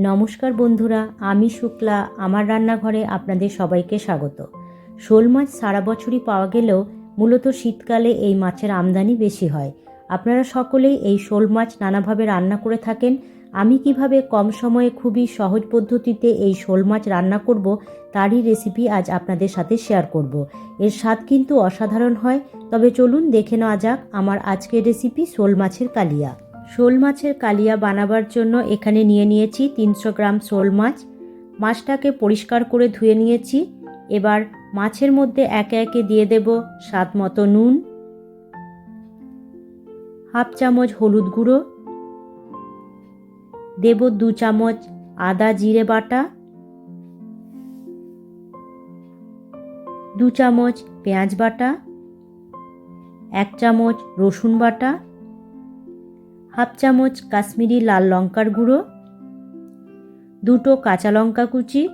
নমস্কার বন্ধুরা, আমি শুক্লা। আমার রান্নাঘরে আপনাদের সবাইকে স্বাগত। শোল মাছ সারা বছরই পাওয়া গেলেও মূলত শীতকালে এই মাছের আমদানি বেশি হয়। আপনারা সকলেই এই শোল মাছ নানাভাবে রান্না করে থাকেন। আমি কীভাবে কম সময়ে খুবই সহজ পদ্ধতিতে এই শোল মাছ রান্না করব, তারই রেসিপি আজ আপনাদের সাথে শেয়ার করব। এর স্বাদ কিন্তু অসাধারণ হয়। তবে চলুন দেখে নেওয়া যাক আমার আজকের রেসিপি শোল মাছের কালিয়া। শোল মাছের কালিয়া বানাবার জন্য এখানে নিয়ে নিয়েছি তিনশো গ্রাম শোল মাছ। মাছটাকে পরিষ্কার করে ধুয়ে নিয়েছি। এবার মাছের মধ্যে একে একে দিয়ে দেব স্বাদ মতো নুন, হাফ চামচ হলুদ গুঁড়ো, দেব দু চামচ আদা জিরে বাটা, দু চামচ পেঁয়াজ বাটা, এক চামচ রসুন বাটা হাফ চামচ কাশ্মীরি লাল লঙ্কার গুঁড়ো, দুটো কাঁচা লঙ্কা কুচি,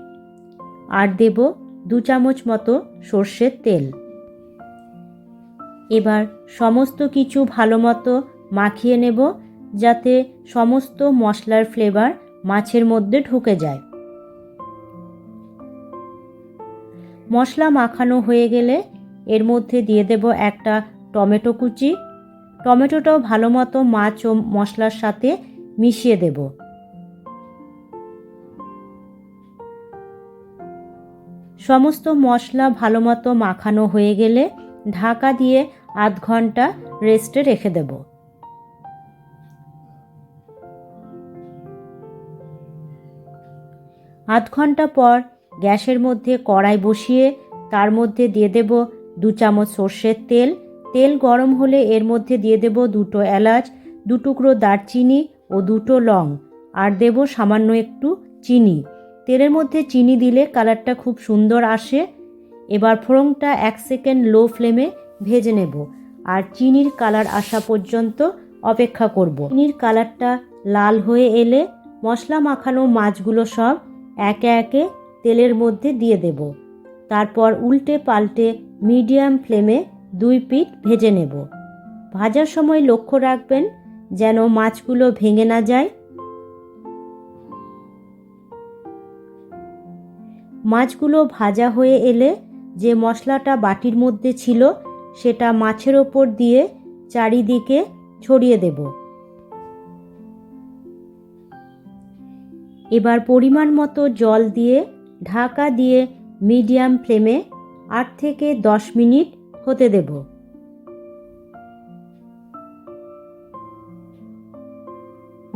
আর দেব দু চামচ মতো সর্ষের তেল। এবার সমস্ত কিছু ভালো মতো মাখিয়ে নেব যাতে সমস্ত মশলার ফ্লেভার মাছের মধ্যে ঢুকে যায়। মশলা মাখানো হয়ে গেলে এর মধ্যে দিয়ে দেব একটা টমেটো কুচি টমেটোটাও ভালো মতো মাছ ও মশলার সাথে মিশিয়ে দেব। সমস্ত মশলা ভালো মতো মাখানো হয়ে গেলে ঢাকা দিয়ে আধ ঘণ্টা রেস্টে রেখে দেব। আধ ঘণ্টা পর গ্যাসের মধ্যে কড়াই বসিয়ে তার মধ্যে দিয়ে দেব দু চামচ সর্ষের তেল তেল গরম হলে এর মধ্যে দিয়ে দেব দুটো এলাচ, দু টুকরো দারচিনি ও দুটো লং। আর দেব সামান্য একটু চিনি। তেলের মধ্যে চিনি দিলে কালারটা খুব সুন্দর আসে। এবার ফোড়নটা এক সেকেন্ড লো ফ্লেমে ভেজে নেব। আর চিনির কালার আসা পর্যন্ত অপেক্ষা করব। চিনির কালারটা লাল হয়ে এলে মশলা মাখানো মাছগুলো সব একে একে তেলের মধ্যে দিয়ে দেব। তারপর উল্টে পাল্টে মিডিয়াম ফ্লেমে দুই পিঠ ভেজে নেব। ভাজার সময় লক্ষ্য রাখবেন যেন মাছগুলো ভেঙে না যায়। মাছগুলো ভাজা হয়ে এলে যে মশলাটা বাটির মধ্যে ছিল, সেটা মাছের ওপর দিয়ে চারিদিকে ছড়িয়ে দেব। এবার পরিমাণ মতো জল দিয়ে ঢাকা দিয়ে মিডিয়াম ফ্লেমে আট থেকে দশ মিনিট হতে দেব।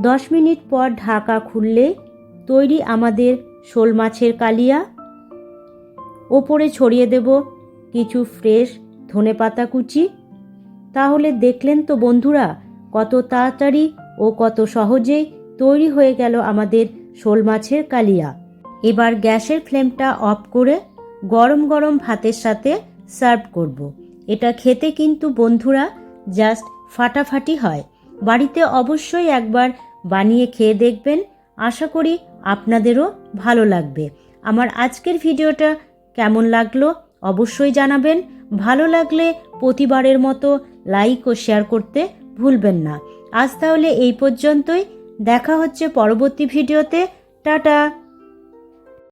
দশ মিনিট পর ঢাকা খুললে তৈরি আমাদের শোল মাছের কালিয়া। ওপরে ছড়িয়ে দেব কিছু ফ্রেশ ধনে পাতা কুচি। তাহলে দেখলেন তো বন্ধুরা, কত তাড়াতাড়ি ও কত সহজেই তৈরি হয়ে গেল আমাদের শোল মাছের কালিয়া। এবার গ্যাসের ফ্লেমটা অফ করে গরম গরম ভাতের সাথে সার্ভ করব। এটা খেতে কিন্তু, বন্ধুরা, জাস্ট ফাটাফাটি হয়। বাড়িতে অবশ্যই একবার বানিয়ে খেয়ে দেখবেন। আশা করি আপনাদেরও ভালো লাগবে। আমার আজকের ভিডিওটা কেমন লাগল অবশ্যই জানাবেন। ভালো লাগলে প্রতিবারের মতো লাইক ও শেয়ার করতে ভুলবেন না। আজ তাহলে এই পর্যন্তই। দেখা হচ্ছে পরবর্তী ভিডিওতে। টাটা!